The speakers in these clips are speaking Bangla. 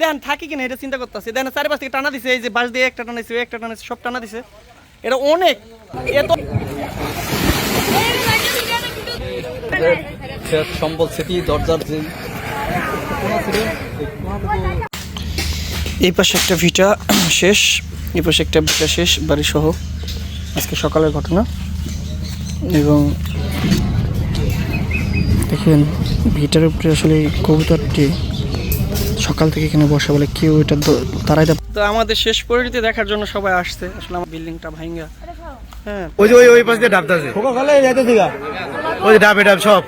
দেন, থাকি কিনা এটা চিন্তা করতেছি। দেন চারিপাশ থেকে টানা দিছে, এই যে বাস দিয়ে একটা টানাইছে একটা টানাইছে সব টানা দিছে। এটা অনেক এত সম্বল দরজার যে এই পাশে একটা ভিটা শেষ, এই পাশে একটা ভিটা শেষ বাড়ি সহ আজকে সকালের ঘটনা। এবং দেখেন, ভিটার উপরে আসলে কবুতরটি সকাল থেকে এখানে বসা বলে কেউ এটা তারাই তো আমাদের শেষ পরিণতি দেখার জন্য সবাই আসছে। আসলে আমার বিল্ডিংটা ভাঙ্গা হ্যাঁ। ওই যে ওই ওই পাশ দিয়ে ডাবতেছে ওই যে ডাবে ডাব সব।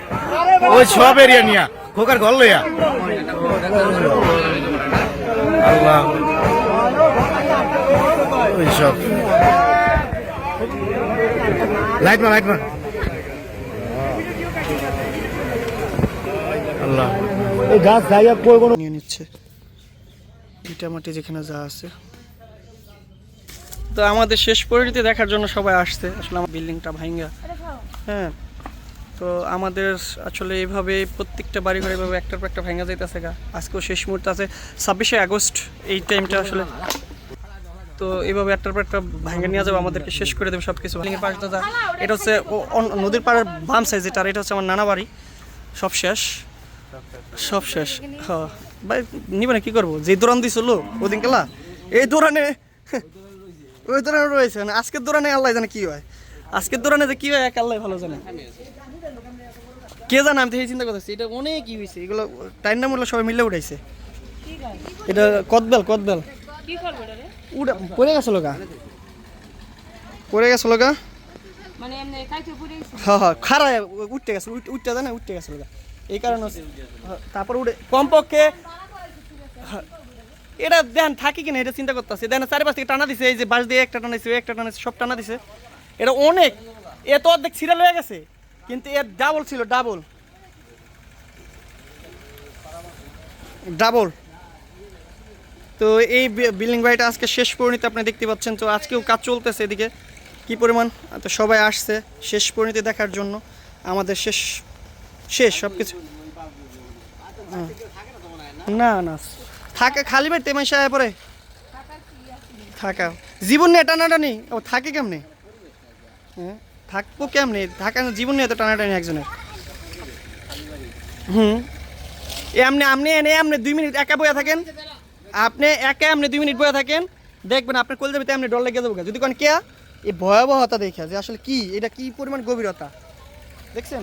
ওই সব এরিয়া নিয়া। খোকার ঘর লইয়া। আল্লাহ। ওই সব। লাইট মা লাইট মা আল্লাহ। গাছ যাইয়া কই কোনো নিয়ে নিচ্ছে। ইটা মাটি যেখানে যা আছে। তো আমাদের শেষ পরিণতি দেখার জন্য সবাই আসছে। আসলে আমার বিল্ডিংটা ভাঙ্গা হ্যাঁ তো আমাদের আসলে এইভাবে প্রত্যেকটা বাড়ি ঘরে এভাবে একটার পর একটা ভাঙ্গা যাইতেছে গা। আজকেও শেষ মুহূর্তে আছে। ছাব্বিশে আগস্ট এই টাইমটা আসলে তো এইভাবে একটার পর একটা ভাঙ্গা নিয়ে যাব আমাদেরকে শেষ করে দেবে সব কিছু বিল্ডিংয়ের পাশে দাদা এটা হচ্ছে নদীর পাড়ের বাম সাইজ এটা আর এটা হচ্ছে আমার নানা বাড়ি। সব শেষ। সব শেষ হ্যাঁ। ভাই নিবে না কি করব? যে দৌড়ান দিছিল ওদিন কেলা এই দৌড়ানে ওই দৌড়ানে রয়েছে মানে আজকের দৌড়ানে আল্লাহ জানে কি হয়। আজকের দৌড়ানে যে কি হয় এক আল্লাহ ভালো জানে। কে জানে আমি তো এই চিন্তা করতেছি এটা অনেক কি হয়েছে এগুলো টাইম না মূল্য সবাই মিলে উঠাইছে। এটা কদবেল কদবেল। উড়া পড়ে গেছিল গা পড়ে গেছিল গা মানে গেছে? হ্যাঁ হ্যাঁ খারা উঠতে গেছে উঠ- উঠতে যায় না উঠতে গেছিল গা এই কারণে তারপর উঠে কমপক্ষে এটা দেন থাকি কিনা এটা চিন্তা করতেছি দেন চারিপাশ থেকে টানা দিছে এই যে বাস দিয়ে একটা টানাইছে একটা টানাইছে সব টানা দিছে। এটা অনেক এ তো অর্ধেক সিরিয়াল হয়ে গেছে কিন্তু এর ডাবল ছিল ডাবল ডাবল তো এই বিল্ডিং বাড়িটা আজকে শেষ পরিণতি আপনি দেখতে পাচ্ছেন। তো আজকেও কাজ চলতেছে এদিকে। কি পরিমাণ? তো সবাই আসছে শেষ পরিণতি দেখার জন্য। আমাদের শেষ শেষ সব কিছু না না। থাকে খালি বাড়িতে আয় পরে। থাকা। জীবন নিয়ে টানাটানি। ও থাকে কেমনে? হ্যাঁ থাকব কেমনে? থাকা জীবন নিয়ে তো টানাটানি একজনের। হুম। এমনি আপনি এনে আপনি দুই মিনিট একা বয়ে থাকেন। আপনি একা আপনি দুই মিনিট বয়ে থাকেন। দেখবেন আপনার কল যাবে আপনি ডর লেগে যাব যদি কোন কে এই ভয়াবহতা দেখে যে আসলে কি, এটা কি পরিমাণ গভীরতা? দেখছেন?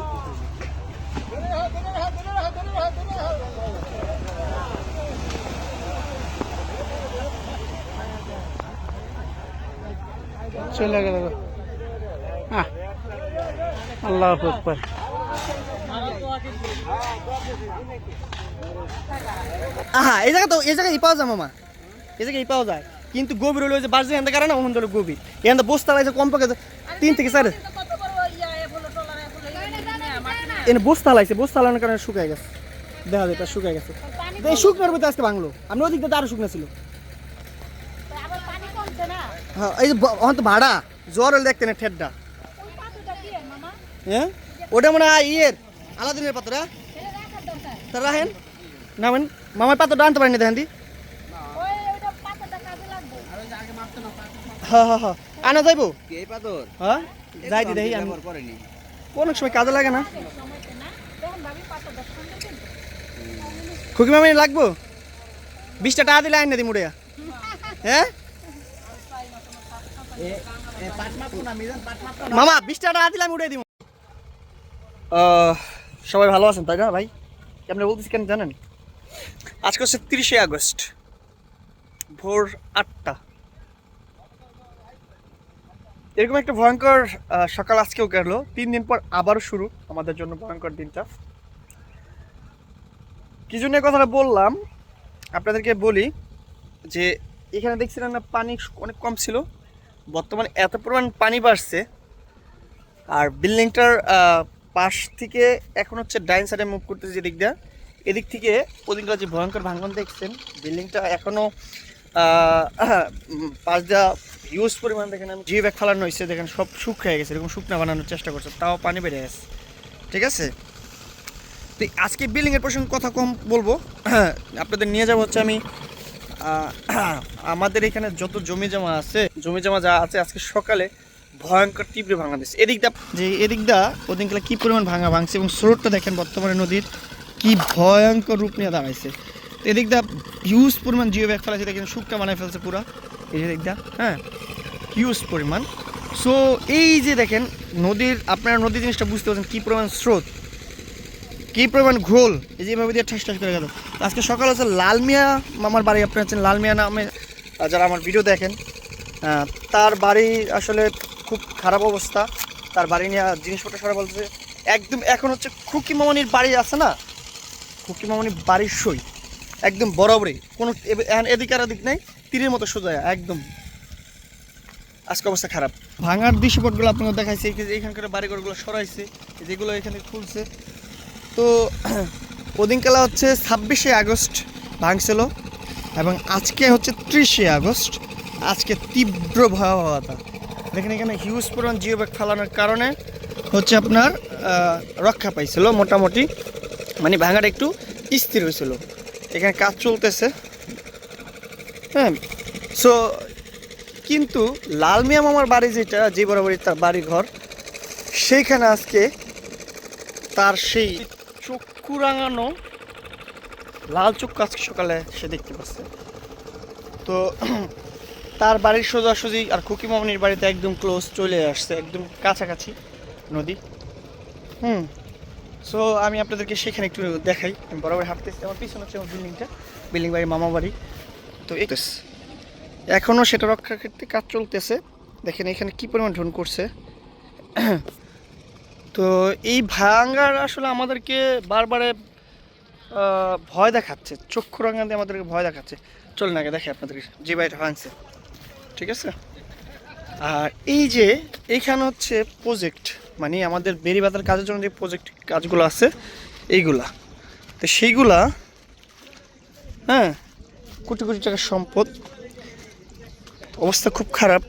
চলে গেল আল্লাহ আহা, এই জায়গা তো এই জায়গায় পাওয়া যায় মামা। এই জায়গায় পাওয়া যায়। কিন্তু গভীর হলো যে যে এখান কারণে ওখান হলো গভীর। এখান বস্তা লাগছে কম পাকে তিন থেকে চার কত বড় ইয়া এ বলে টলার এ বলে এনে বস্তা লাগছে বস্তা লাগানোর কারণে শুকায় গেছে। দেখা যায় তার শুকায় গেছে। এই শুকনোর মধ্যে আজকে ভাঙলো। আমি ওদিক দিয়ে আরও শুকনো ছিল। আবার পানি কমছে না? হ্যাঁ এই যে তো ভাড়া। জ্বর হলে দেখতেন মামা? হ্যাঁ ওটা মনে হয় ইয়ের আলাদিনের পাত্র হ্যাঁ? রাখার রাখেন। না মানে মামার পাত্রটা আনতে পারেনি দেখেন দি। হ্যাঁ হ্যাঁ হ্যাঁ। আনা যাইবো? হ্যাঁ? যাই দি দেখি অনেক সময় কাজে লাগে না সময়তে না তখন ভাবি পাতাটা সুন্দর কিন্তু খুকি মামি লাগবো? বিশটা টাকা দিলে আইন না দি মুড়ে হ্যাঁ? মামা, বিশটা টাকা দিলে আমি উড়ে দিব সবাই ভালো আছেন, তাই না ভাই? আপনি বলতেছি কেন জানেন? আজকে হচ্ছে তিরিশে আগস্ট, ভোর আটটা। এরকম একটা ভয়ঙ্কর সকাল আজকেও গেল। তিন দিন পর আবারও শুরু আমাদের জন্য ভয়ঙ্কর দিনটা। কি জন্য কথাটা বললাম? আপনাদেরকে বলি যে, এখানে দেখছিলেন না পানি অনেক কম ছিল। বর্তমানে এত পরিমাণ পানি বাড়ছে। আর বিল্ডিংটার পাশ থেকে এখন হচ্ছে ডাইন সাইডে মুভ করতেছে যে দিক দিয়ে। এদিক থেকে ওদিকটা যে ভয়ঙ্কর ভাঙন দেখছেন, বিল্ডিংটা এখনও পাশ দেওয়া হিউজ পরিমাণ দেখেন আমি জিও ব্যাগ ফালানো হয়েছে। দেখেন সব শুকিয়ে গেছে, এরকম শুকনা বানানোর চেষ্টা করছে, তাও পানি বেড়ে গেছে। ঠিক আছে? তো, আজকে বিল্ডিংয়ের প্রসঙ্গে কথা কম বলব। আপনাদের নিয়ে যাব হচ্ছে আমি আমাদের এখানে যত জমি জমা আছে, জমি জমা যা আছে আজকে সকালে ভয়ঙ্কর তীব্র ভাঙা দিচ্ছে এদিকটা যে এদিকটা ওদিনকালে কি পরিমাণ ভাঙা ভাঙছে এবং স্রোতটা দেখেন বর্তমানে নদীর কি ভয়ঙ্কর রূপ নিয়ে দাঁড়াইছে। এদিকটা হিউজ পরিমাণ জিও ব্যাগ ফেলাছে দেখেন শুকটা বানায় ফেলছে পুরা। এই যে দিকটা হ্যাঁ হিউজ পরিমাণ। সো এই যে দেখেন, নদীর, আপনারা নদী জিনিসটা বুঝতে পারছেন কী পরিমাণ স্রোত। কী পরিমাণ ঘোল? এই যেভাবে দিয়ে ঠাস ঠাস করে গেল। আজকে সকাল হচ্ছে লালমিয়া মামার বাড়ি আপনারা হচ্ছেন লালমিয়া নামে। যারা আমার ভিডিও দেখেন তার বাড়ি আসলে খুব খারাপ অবস্থা। তার বাড়ি নিয়ে জিনিসপত্র সরা বলছে একদম এখন হচ্ছে খুকি মামনির বাড়ি আছে না? খুকি মামনির বাড়ির সই। একদম বরাবরই। কোনো এদিক আর এদিক নেই, তীরের মতো সোজা, একদম। আজকে অবস্থা খারাপ। ভাঙার দৃশ্যপটগুলো আপনাকে দেখাইছে এখানকার বাড়িঘরগুলো সরাইছে যেগুলো এখানে খুলছে তো ওদিনকালা হচ্ছে ছাব্বিশে আগস্ট ভাঙছিল এবং আজকে হচ্ছে ত্রিশে আগস্ট। আজকে তীব্র ভয়াবহতা। দেখেন এখানে হিউজ পরিমাণ জিও ব্যাগ ফেলানোর কারণে হচ্ছে আপনার রক্ষা পাইছিল মোটামুটি মানে ভাঙাটা একটু স্থির হয়েছিল। এখানে কাজ চলতেছে। হ্যাঁ সো কিন্তু লাল মিয়া মামার বাড়ি যেটা, যে বরাবরই তার বাড়ি ঘর সেইখানে আজকে তার সেই চক্ষু রাঙানো লাল চক্ষু আজকে সকালে সে দেখতে পাচ্ছে। তো তার বাড়ির সোজাসুজি আর খুকি মামনির বাড়িতে একদম ক্লোজ চলে আসছে একদম কাছাকাছি নদী। হুম। সো আমি আপনাদেরকে সেখানে একটু দেখাই। আমি বরাবর হাঁটতেছি। আমার পিছনে হচ্ছে আমার বিল্ডিংটা বিল্ডিং বাড়ি মামা বাড়ি। তো এই এখনও সেটা রক্ষার ক্ষেত্রে কাজ চলতেছে। দেখেন এখানে কি পরিমাণ ঢোন করছে। তো এই ভাঙ্গার আসলে আমাদেরকে বারবারে ভয় দেখাচ্ছে, চক্ষু রাঙা দিয়ে আমাদেরকে ভয় দেখাচ্ছে। চলুন আগে দেখে আপনাদেরকে যে বাড়িটা ভাঙছে। ঠিক আছে? আর এই যে এইখানে হচ্ছে প্রজেক্ট মানে আমাদের বেরিবাতার কাজের জন্য যে প্রজেক্ট কাজগুলো আছে, এইগুলা। তো সেইগুলা হ্যাঁ কোটি কোটি টাকার সম্পদ। অবস্থা খুব খারাপ।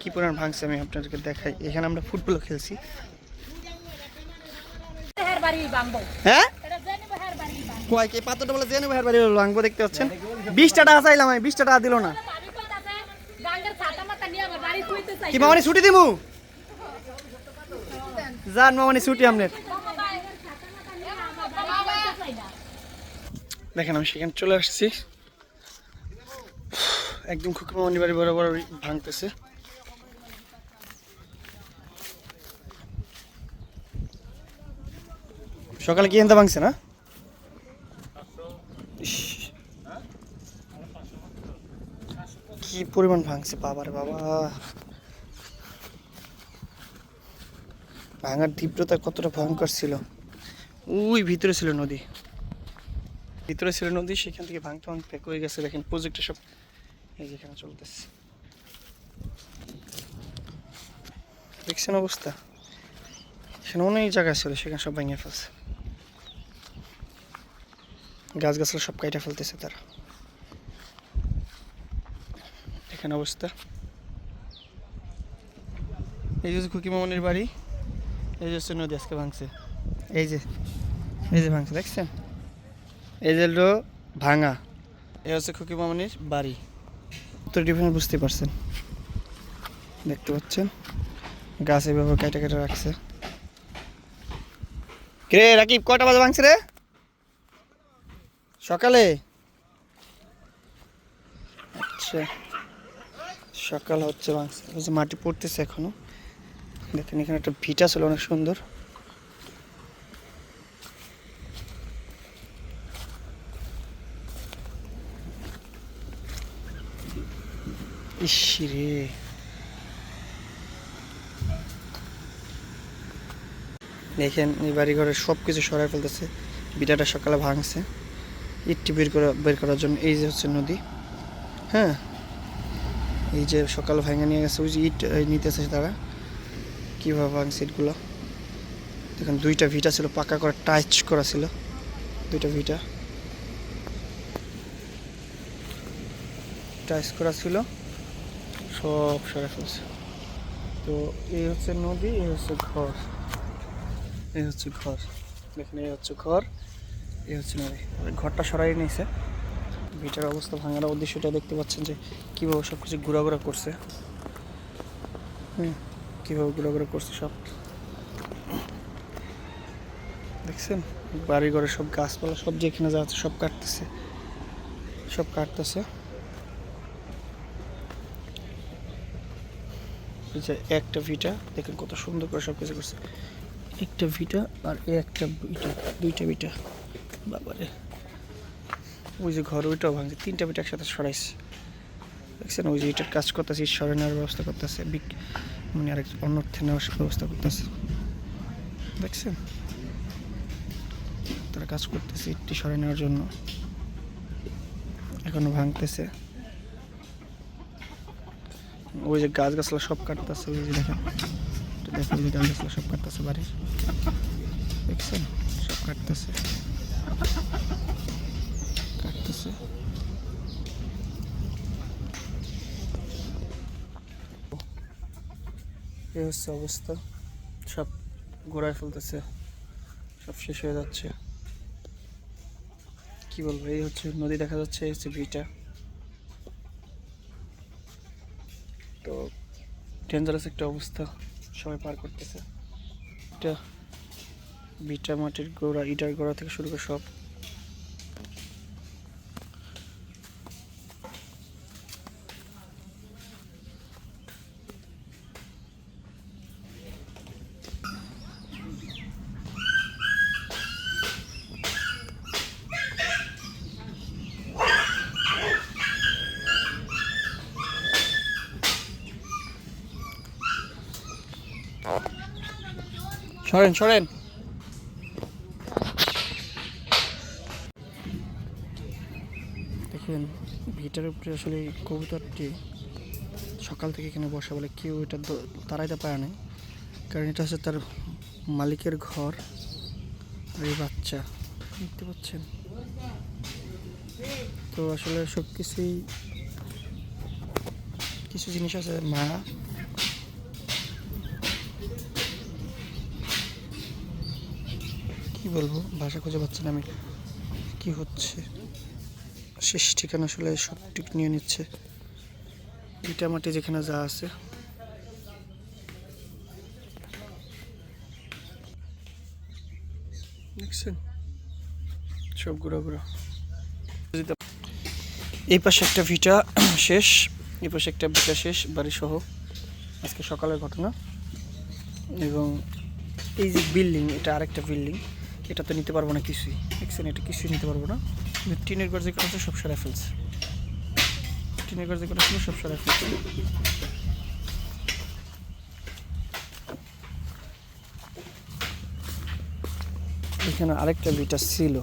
কী পরিমাণ ভাঙছে আমি আপনাদেরকে দেখাই। এখানে আমরা ফুটবল খেলছি। হ্যাঁ? বাড়ি কয় কে পাত্রটা বলে জেনে ভাইয়ের বাড়ি ভাঙবো দেখতে পাচ্ছেন? বিশটা টাকা চাইলাম আমি বিশটা টাকা দিল না। বাড়ি বাড়ি কি মামানি ছুটি দিমু? যান মামানি ছুটি আপনার দেখেন আমি সেখানে চলে আসছি। একদম খুকি মামানি বাড়ি বরাবর ভাঙতেছে। সকালে কি এনতে ভাঙছে না। কি পরিমাণ ভাঙছে, বাবারে বাবা। ভাঙার তীব্রতা কতটা ভয়ঙ্কর ছিল। ওই ভিতরে ছিল নদী। ভিতরে ছিল নদী, সেখান থেকে ভাঙতে ভাঙতে হয়ে গেছে। দেখেন প্রজেক্টে সব এই যেখানে চলতেছে। দেখছেন অবস্থা? সেখানে অনেক জায়গা ছিল, সেখানে সব ভেঙে ফেলছে। গাছ গাছলা সব কাইটা ফেলতেছে তারা। এখানে অবস্থা। এই যে খুকি মামনির বাড়ি। এই যে হচ্ছে নদী আজকে ভাঙছে। এই যে এই যে ভাঙছে দেখছেন এই যে ভাঙা। এই হচ্ছে খুকি মামনির বাড়ি। তো ডিফারেন্স বুঝতে পারছেন। দেখতে পাচ্ছেন? গাছ এইভাবে কেটে কেটে রাখছে। রে রাকিব কটা বাজে ভাঙছে রে? সকালে? আচ্ছা। সকাল হচ্ছে যে মাটি পড়তেছে এখনও। দেখেন এখানে একটা ভিটা ছিল, অনেক সুন্দর। দেখেন এই বাড়িঘরের সব কিছু সরাই ফেলতেছে। বিটাটা সকালে ভাঙছে। ইটটি বের করা বের করার জন্য। এই যে হচ্ছে নদী। হ্যাঁ? এই যে সকাল ভাঙা নিয়ে গেছে, ওই যে ইট নিতেছে তারা। কীভাবে ভাঙছে ইটগুলো? দেখেন, দুইটা ভিটা ছিল, পাকা করা টাইচ করা ছিল। দুইটা ভিটা। টাইচ করা ছিল। সব সরে ফেলছে। তো এই হচ্ছে নদী, এই হচ্ছে ঘর। এই হচ্ছে ঘর। দেখেন, এই হচ্ছে ঘর। হচ্ছে নদী। ঘরটা সরাই নিয়েছে। ভিটার অবস্থা ভাঙার উদ্দেশ্যটা দেখতে পাচ্ছেন যে কীভাবে সব কিছু ঘোরাঘোরা করছে। হুম, কীভাবে ঘোরাঘোরা করছে সব। দেখছেন? বাড়ি ঘরে সব গাছপালা, সব যেখানে যাচ্ছে সব কাটতেছে। সব কাটতেছে। যে একটা ভিটা, দেখেন কত সুন্দর করে সব কিছু করছে। একটা ভিটা আর একটা ভিটা, দুইটা ভিটা। বাবারে। ওই যে ঘর, ওইটাও ভাঙছে। তিনটা ভিটা একসাথে সরাইছে। দেখছেন, ওই যে এটার কাজ করতেছে সরে নেওয়ার ব্যবস্থা করতেছে, বিক মানে আরেক অন্যর্থে নেওয়ার ব্যবস্থা করতেছে। দেখছেন? তারা কাজ করতেছে ইটটি সরে নেওয়ার জন্য। এখনও ভাঙতেছে। ওই যে গাছ গাছলা সব কাটতেছে, ওই যে দেখেন। এটা দেখো ওই যে গাছ গাছলা সব কাটতেছে বাড়ির। দেখছেন? সব কাটতেছে। এই হচ্ছে অবস্থা। সব ঘোরায় ফেলতেছে। সব শেষ হয়ে যাচ্ছে। কি বলব, এই হচ্ছে নদী দেখা যাচ্ছে, এই হচ্ছে ভিটা তো ডেঞ্জারাস একটা অবস্থা সবাই পার করতেছে। এটা বিটা মাটির গোড়া ইটার গোড়া থেকে শুরু করে সব। সরেন সরেন। ভিটার আসলে এই কবুতরটি সকাল থেকে এখানে বসা বলে কেউ এটা দ- তাড়াইতে পারে না কারণ এটা হচ্ছে তার মালিকের ঘর আর এই বাচ্চা। দেখতে পাচ্ছেন? তো আসলে সব কিছুই কিছু জিনিস আছে মায়া কি বলব? ভাষা খুঁজে পাচ্ছি না আমি। কি হচ্ছে? শেষ ঠিকানা আসলে সব ঠিক নিয়ে নিচ্ছে। ইটা মাটি যেখানে যা আছে। সব ঘুরা ঘুরা। এই পাশে একটা ভিটা শেষ, এই পাশে একটা ভিটা শেষ বাড়ি সহ আজকে সকালের ঘটনা। এবং এই যে বিল্ডিং, এটা আরেকটা বিল্ডিং। এটা তো নিতে পারব না কিছুই। দেখছেন, এটা কিছুই নিতে পারব না। কিন্তু টিনের যে করা আছে সব সারা ফেলছে। টিনের যে করা ছিল সব সারা ফেলছে। এখানে আরেকটা বিটা ছিল।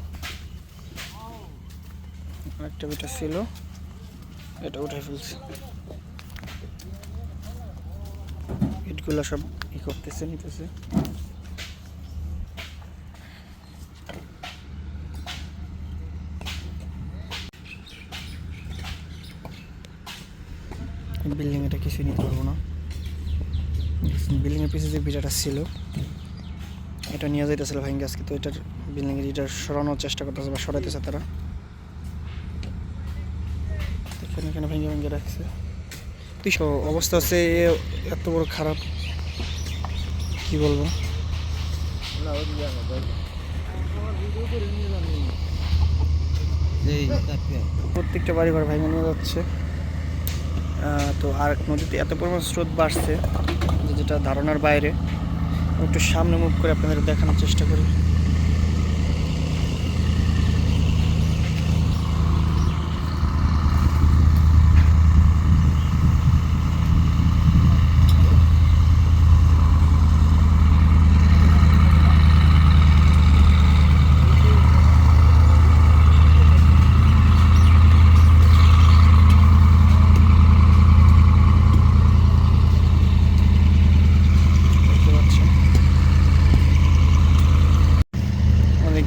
আরেকটা বিটা ছিল। এটা উঠে ফেলছে। ইটগুলো সব ই করতেছে, নিতেছে বিল্ডিং এটা কিছুই নিতে পারব না। বিল্ডিংয়ের পিছনে যে বিটাটা ছিল এটা নিয়ে যাইতেছিল ভাঙ্গে আজকে, তো এটার বিল্ডিং এর এটা সরানোর চেষ্টা করতেছে বা সরাইতেছে তারা। এখানে এখানে ভেঙে ভেঙে রাখছে। তুই অবস্থা এ- এত বড় খারাপ। কি বলব? প্রত্যেকটা বাড়ি ঘর ভেঙে নিয়ে যাচ্ছে। তো আর নদীতে এত পরিমাণ স্রোত বাড়ছে যেটা ধারণার বাইরে। একটু সামনে মুখ করে আপনাদের দেখানোর চেষ্টা করি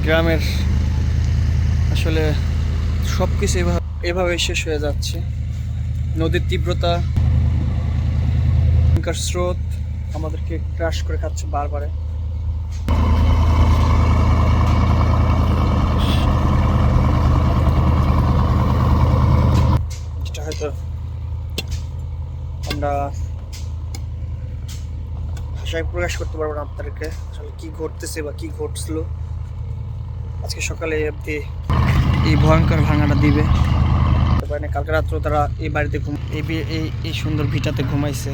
গ্রামের আসলে সব কিছু এভাবে এভাবে শেষ হয়ে যাচ্ছে। নদীর তীব্রতা স্রোত, আমাদেরকে ক্রাশ করে খাচ্ছে বারবারে। যেটা হয়তো আমরা ভাষায় প্রকাশ করতে পারব না আপনাদেরকে। আসলে কি ঘটতেছে বা কি ঘটছিল? আজকে সকালে অব্দি এই ভয়ঙ্কর ভাঙাটা দিবে। কালকে রাত্রে তারা এই বাড়িতে ঘুম এই এই এই সুন্দর ভিটাতে ঘুমাইছে।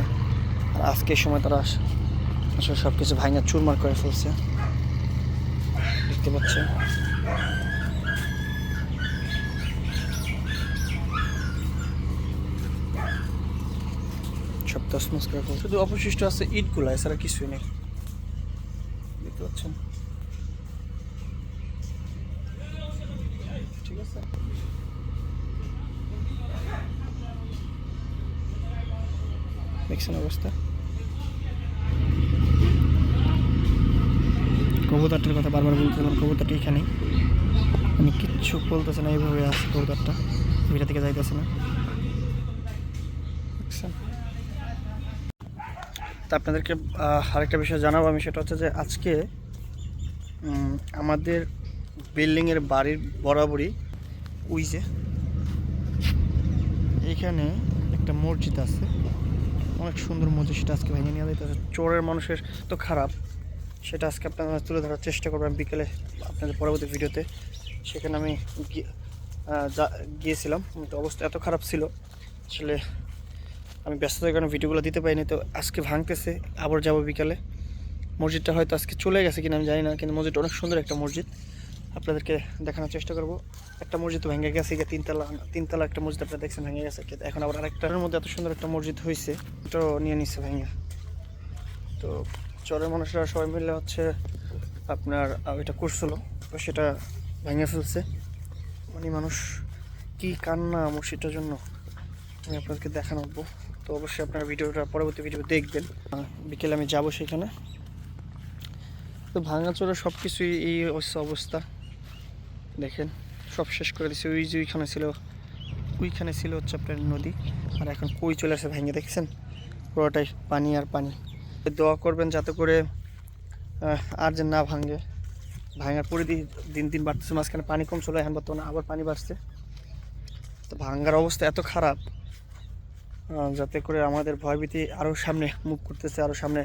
আর আজকের সময় তারা আসলে সব কিছু ভাঙা চুরমার করে ফেলছে। দেখতে পাচ্ছেন? সব তসমস করে শুধু অবশিষ্ট আছে ইটগুলো এছাড়া কিছুই নেই। দেখতে পাচ্ছেন? আছে দেখছেন অবস্থা কবুতরটার কথা বারবার বলতেছিলাম কবুতরটা এখানেই। আমি কিচ্ছু বলতেছে না এইভাবে আছে কবুতরটা। ভিটা থেকে যাইতেছে না। দেখছেন তা আপনাদেরকে আরেকটা বিষয় জানাব আমি সেটা হচ্ছে যে আজকে আমাদের বিল্ডিংয়ের বাড়ির বরাবরই ওই যে, এখানে একটা মসজিদ আছে। অনেক সুন্দর মসজিদ, সেটা আজকে ভেঙে নিয়ে যেতে চোরের মানুষের তো খারাপ। সেটা আজকে আপনাদের তুলে ধরার চেষ্টা করব আমি বিকেলে আপনাদের পরবর্তী ভিডিওতে। সেখানে আমি গিয়েছিলাম। তো অবস্থা এত খারাপ ছিল। আসলে আমি ব্যস্ততার কারণে ভিডিওগুলো দিতে পারিনি। তো আজকে ভাঙতেছে, আবার যাব বিকালে। মসজিদটা হয়তো আজকে চলে গেছে কিনা আমি জানি না, কিন্তু মসজিদটা অনেক সুন্দর একটা মসজিদ। আপনাদেরকে দেখানোর চেষ্টা করব। একটা মসজিদ তো ভেঙে গেছে গিয়ে তিনতলা তিনতলা একটা মসজিদ আপনারা দেখছেন ভেঙে গেছে। এখন আবার আরেকটার মধ্যে এত সুন্দর একটা মসজিদ হয়েছে ওটাও নিয়ে নিচ্ছে ভেঙে। তো চরের মানুষরা সবাই মিলে হচ্ছে আপনার এটা করছিল, তো সেটা ভেঙে ফেলছে। মানে মানুষ কি কান্না মসজিদটার জন্য? আমি আপনাদেরকে দেখানো তো অবশ্যই আপনারা ভিডিওটা, পরবর্তী ভিডিও দেখবেন। বিকেলে আমি যাব সেখানে। তো ভাঙা ভাঙাচোরা সব কিছুই এই অবস্থা। দেখেন, সব শেষ করে দিচ্ছে ওই যে ওইখানে ছিল ওইখানে ছিল হচ্ছে আপনার নদী। আর এখন কই চলে আসে ভেঙে দেখছেন? পুরোটাই পানি আর পানি। দোয়া করবেন যাতে করে আর যে না ভাঙে। ভাঙার পরে দিন দিন বাড়তেছে, মাঝখানে পানি কম চলে, এখন বর্তমানে আবার পানি বাড়ছে। তো ভাঙ্গার অবস্থা এত খারাপ যাতে করে আমাদের ভয়ভীতি আরও সামনে মুখ করতেছে আরও সামনে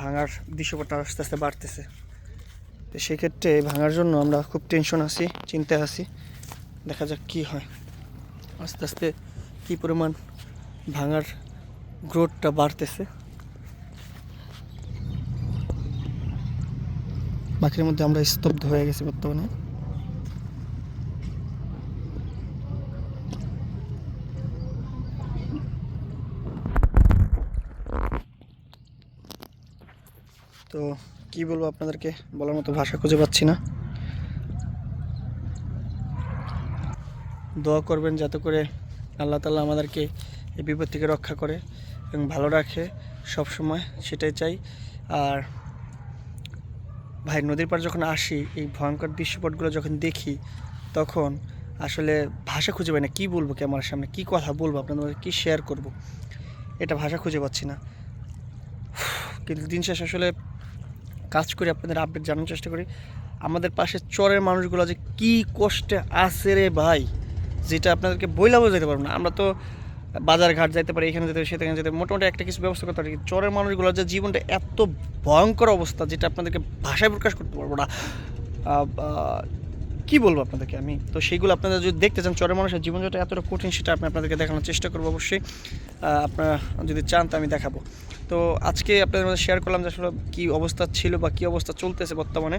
ভাঙার দৃশ্যপটটা আস্তে আস্তে বাড়তেছে। তো সেক্ষেত্রে ভাঙার জন্য আমরা খুব টেনশন আছি, চিন্তায় আছি। দেখা যাক কি হয়। আস্তে আস্তে কী পরিমাণ ভাঙার গ্রোথটা বাড়তেছে। বাকির মধ্যে আমরা স্তব্ধ হয়ে গেছি বর্তমানে তো কি বলব আপনাদেরকে? বলার মতো ভাষা খুঁজে পাচ্ছি না। দোয়া করবেন যাতে করে আল্লাহ তালা আমাদেরকে এই বিপদ থেকে রক্ষা করে এবং ভালো রাখে। সব সময় সেটাই চাই। আর ভাই, নদীর পাড় যখন আসি, এই ভয়ঙ্কর দৃশ্যপটগুলো যখন দেখি, তখন আসলে ভাষা খুঁজে পাই না। কী বলব ক্যামেরার সামনে? কী কথা বলব? আপনাদের কী শেয়ার করব? এটা ভাষা খুঁজে পাচ্ছি না। কিন্তু দিন শেষ আসলে কাজ করি, আপনাদের আপডেট জানার চেষ্টা করি। আমাদের পাশে চরের মানুষগুলো যে কি কষ্টে আছে রে ভাই, যেটা আপনাদেরকে বইলা যেতে পারব না। আমরা তো বাজার ঘাট যাইতে পারি, এখানে যেতে পারি, সেখানে যেতে মোটামুটি একটা কিছু ব্যবস্থা করতে পারি। চরের মানুষগুলো যে জীবনটা এত ভয়ঙ্কর অবস্থা, যেটা আপনাদেরকে ভাষায় প্রকাশ করতে পারব না। কি বলব আপনাদেরকে? আমি তো সেইগুলো আপনারা যদি দেখতে চান, চরের মানুষের জীবনযাত্রা এতটা কঠিন সেটা আমি আপনাদেরকে দেখানোর চেষ্টা করব অবশ্যই। আপনারা যদি চান তো আমি দেখাবো। তো আজকে আপনাদের মধ্যে শেয়ার করলাম যে আসলে কী অবস্থা ছিল বা কী অবস্থা চলতেছে বর্তমানে।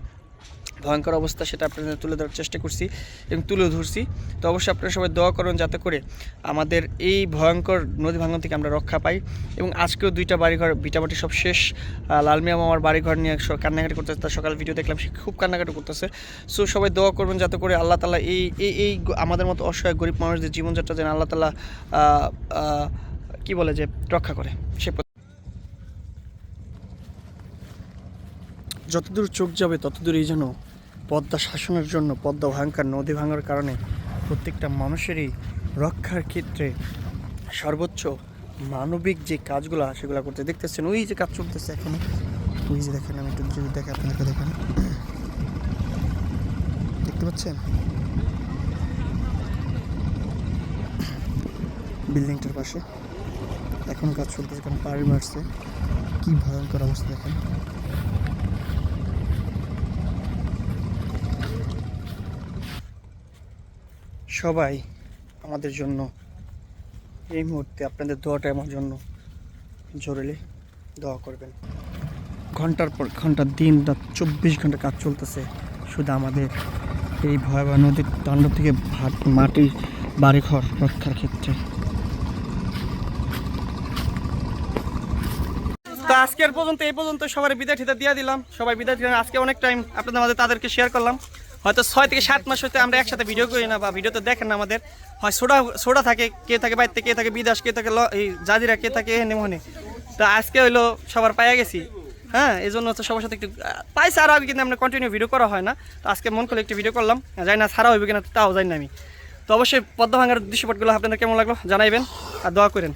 ভয়ঙ্কর অবস্থা, সেটা আপনাদের তুলে ধরার চেষ্টা করছি এবং তুলে ধরছি। তো অবশ্যই আপনারা সবাই দোয়া করুন যাতে করে আমাদের এই ভয়ঙ্কর নদী ভাঙন থেকে আমরা রক্ষা পাই এবং আজকেও দুইটা বাড়িঘর ভিটামাটি সব শেষ লালমিয়া মামার বাড়িঘর নিয়ে কান্নাকাটি করতেছে, তার সকাল ভিডিও দেখলাম, সে খুব কান্নাকাটি করতেছে। সো সবাই দোয়া করবেন যাতে করে আল্লাহ তালা এই এই আমাদের মতো অসহায় গরিব মানুষদের জীবনযাত্রা যেন আল্লাহ তালা কি বলে যে, রক্ষা করে। সে যতদূর চোখ যাবে, ততদূরই যেন পদ্মা শাসনের জন্য পদ্মা ভয়ঙ্কর নদী ভাঙার কারণে প্রত্যেকটা মানুষেরই রক্ষার ক্ষেত্রে সর্বোচ্চ মানবিক যে কাজগুলো, সেগুলো করতে দেখতেছেন। ওই যে কাজ চলতেছে এখন। ওই যে দেখেন, আমি একটু যদি দেখে আপনাদেরকে, দেখেন। দেখতে পাচ্ছেন? বিল্ডিংটার পাশে। এখনও কাজ চলতেছে, কারণ পাড়ি মারছে। কি ভয়ঙ্কর অবস্থা, দেখেন। সবাই আমাদের জন্য এই মুহূর্তে আপনাদের দোয়াটা আমার জন্য জরুরি। দোয়া করবেন। ঘণ্টার পর ঘণ্টা, দিন রাত চব্বিশ ঘণ্টা কাজ চলতেছে। শুধু আমাদের এই ভয়াবহ নদীর তাণ্ডব থেকে ভাট মাটির বাড়িঘর রক্ষার ক্ষেত্রে। তো আজকের পর্যন্ত, এই পর্যন্ত সবার বিদায় ঠিতা দিয়ে দিলাম। সবাই বিদায় আজকে অনেক টাইম আপনাদের মাঝে তাদেরকে শেয়ার করলাম। হয়তো ছয় থেকে সাত মাস হইতে আমরা একসাথে ভিডিও করি না বা ভিডিও ভিডিওতে দেখেন না আমাদের। হয় সোডা সোডা থাকে, কে থাকে বাড়িতে, কে থাকে বিদাস কে থাকে জাজিরা, কে থাকে এখানে মনে তো আজকে হইল সবার পাইয়া গেছি। হ্যাঁ এই জন্য হচ্ছে সবার সাথে একটু পাইছে আরও আগে কিন্তু আমরা কন্টিনিউ ভিডিও করা হয় না। তো আজকে মন করলে একটু ভিডিও করলাম। জানি না ছাড়া হইবে কিনা, তাও জানি না আমি। তো অবশ্যই পদ্মা দৃশ্যপটগুলো আপনাদের কেমন লাগল জানাইবেন আর দোয়া করেন।